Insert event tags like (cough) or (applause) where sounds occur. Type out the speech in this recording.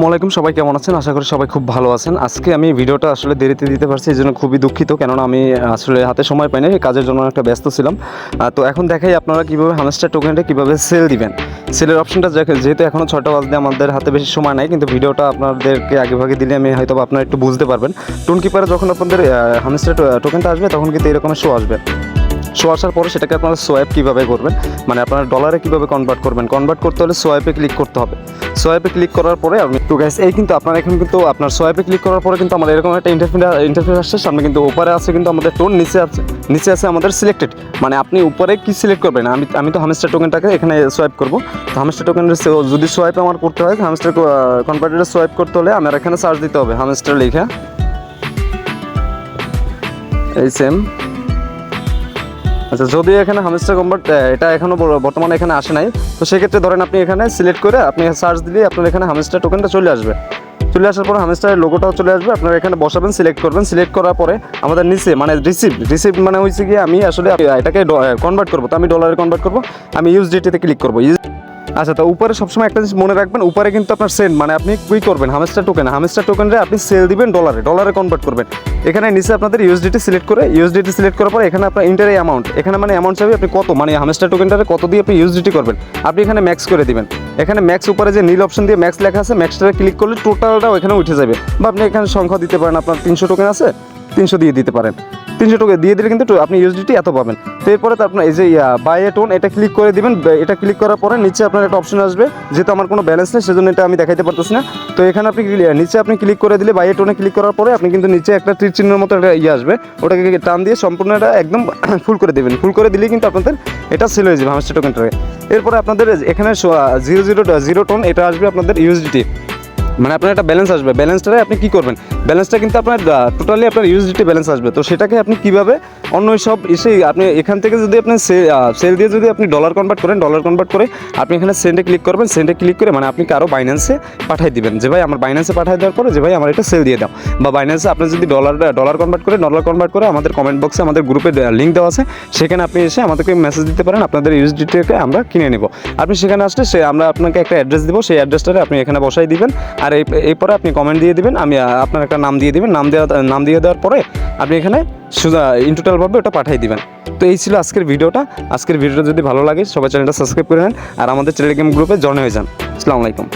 আসসালামু আলাইকুম, সবাই কেমন আছেন? আশা করি সবাই খুব ভালো আছেন। আজকে আমি ভিডিওটা আসলে দেরিতে দিতে পারছি, এই জন্য খুবই দুঃখিত, কেননা আমি আসলে হাতে সময় পাইনি কাজের জন্য একটা ব্যস্ত ছিলাম। তো এখন দেখাই আপনারা কীভাবে হামেস্টার টোকেনটা কীভাবে সেল দিবেন। সেলের অপশনটা যেহেতু এখনও ছটা বাজতে আমাদের হাতে বেশি সময় নাই, কিন্তু ভিডিওটা আপনাদেরকে আগে ভাগে দিলে আমি হয়তো আপনারা একটু বুঝতে পারবেন। টোন কিপারে যখন আপনাদের হামেস্টার টোকেনটা আসবে, তখন কিন্তু এরকমের শো আসবে। শো আসার পরে সেটাকে আপনারা সোয়াইপ কীভাবে করবেন? মানে আপনারা ডলারে কীভাবে কনভার্ট করবেন? কনভার্ট করতে হলে সোয়াইপে ক্লিক করতে হবে। সোয়াইপে ক্লিক করার পরে আমি তো গ্যাস এই কিন্তু আপনার এখন কিন্তু আপনার সোয়াইপে ক্লিক করার পরে কিন্তু আমার এরকম একটা ইন্টারফেস ইন্টারফেস আসছে। সামনে কিন্তু উপরে আছে কিন্তু আমাদের টোন নিচে আছে নিচে আছে আমাদের সিলেক্টেড মানে আপনি উপরে কি সিলেক্ট করবেন? আমি আমি তো হামেস্টার টোকেনটাকে এখানে সোয়াইপ করব। তো হামেস্টার টোকেনের যদি সোয়াইপ আমার করতে হয় হামেস্টার কনভার্টারে সোয়াইপ করতে হলে আমার এখানে সার্চ দিতে হবে হামেস্টার লিখে। এই সেম আচ্ছা যদি এখানে হামেস্টার কনভার্ট এটা এখনও বর্তমানে এখানে আসে নাই। তো সেক্ষেত্রে ধরেন আপনি এখানে সিলেক্ট করে আপনি সার্চ দিলে আপনার এখানে হামেস্টার টোকেনটা চলে আসবে। চলে আসার পর হামেস্টারের লোগোটাও চলে আসবে, আপনারা এখানে বসাবেন সিলেক্ট করবেন। সিলেক্ট করার পরে আমাদের নিচে মানে রিসিভ রিসিভ মানে হয়েছে কি আমি আসলে এটাকে কনভার্ট করব। তো আমি ডলারে কনভার্ট করব, আমি ইউজ ইউএসডিটিতে ক্লিক করব। আচ্ছা তো উপরে সবসময় একটা জিনিস মনে রাখবেন, উপরে কিন্তু আপনার সেন্ড মানে আপনি কি করবেন? হামেস্টার টোকেন হামেস্টার টোকেনরে আপনি সেল দিবেন ডলারে ডলারে কনভার্ট করবেন। এখানে নিচে আপনাদের ইউএসডিটি সিলেক্ট করে ইউএসডিটি সিলেক্ট করার পরে এখানে আপনার ইন্টার অ্যামাউন্ট এখানে মানে অ্যামাউন্ট চাইবে আপনি কত মানে হামেস্টার টোকেনটারে কত দিয়ে আপনি ইউএসডিটি করবেন, আপনি এখানে ম্যাক্স করে দিবেন। এখানে ম্যাক্স উপরে যে নীল অপশন দিয়ে ম্যাক্স লেখা আছে ম্যাক্সটারে ক্লিক করলে টোটালটা ওখানে উঠে যাবে। বা আপনি এখানে সংখ্যা দিতে পারেন, আপনার তিনশো টোকেন আছে, তিনশো দিয়ে দিতে পারেন। তিনশো টাকা দিয়ে দিলে কিন্তু আপনি ইউএসডিটি এত পাবেন। তো এরপরে তো আপনার এই যে বাই এ টোন এটা ক্লিক করে দিবেন এটা ক্লিক করার পরে নিচে আপনার একটা অপশন আসবে, যেহেতু আমার কোনো ব্যালেন্স নেই, সেজন্য এটা আমি দেখাইতে পারতেছি না। তো এখানে আপনি নিচে আপনি ক্লিক করে দিলে বাই এ টোনে ক্লিক করার পরে আপনি কিন্তু নিচে একটা তীর চিহ্নের মতো একটা ইয়ে আসবে, ওটাকে টান দিয়ে সম্পূর্ণ এটা একদম (coughs) ফুল করে দেবেন। ফুল করে দিলেই কিন্তু আপনাদের এটা সেল হয়ে যাবে হামস্টার টোকেনটাকে এরপরে আপনাদের এখানে জিরো জিরো জিরো টোন এটা আসবে আপনাদের ইউএসডিটি মানে আপনার একটা ব্যালেন্স আসবে। ব্যালেন্সটারে আপনি কী করবেন? ব্যালেন্সটা কিন্তু আপনার টোটালি আপনার ইউএসডিটি ব্যালেন্স আসবে। তো সেটাকে আপনি কীভাবে অন্য সব এসে আপনি এখান থেকে যদি আপনি সেল দিয়ে যদি আপনি ডলার কনভার্ট করেন ডলার কনভার্ট করে আপনি এখানে সেন্ডে ক্লিক করবেন সেন্ডে ক্লিক করে মানে আপনি কারও বাইন্যান্সে পাঠিয়ে দিবেন? যে ভাই, আমার বাইন্যান্সে পাঠিয়ে দেওয়ার পরে যে ভাই, আমার এটা সেল দিয়ে দাও। বা বাইন্যান্সে আপনি যদি ডলার ডলার কনভার্ট করে ডলার কনভার্ট করে আমাদের কমেন্ট বক্সে আমাদের গ্রুপে লিঙ্ক দেওয়া আছে। সেখানে আপনি এসে আমাদেরকে মেসেজ দিতে পারেন, আপনাদের ইউএসডিটিকে আমরা কিনে নেব। আপনি সেখানে আসলে সে, আমরা আপনাকে একটা অ্যাড্রেস দেবো, সেই অ্যাড্রেসটা আপনি এখানে বসাই দিবেন। আর এরপরে আপনি কমেন্ট দিয়ে দিবেন, আমি আপনার একটা নাম দিয়ে দিবেন। নাম দেওয়া, নাম দিয়ে দেওয়ার পরে আপনি এখানে সোজা ইনটোটালভাবে ওটা পাঠিয়ে দিবেন। তো এই ছিল আজকের ভিডিওটা। আজকের ভিডিওটা যদি ভালো লাগে, সবাই চ্যানেলটা সাবস্ক্রাইব করে নেন আর আমাদের টেলিগ্রাম গ্রুপে জয়েন হয়ে যান। আসসালামু আলাইকুম।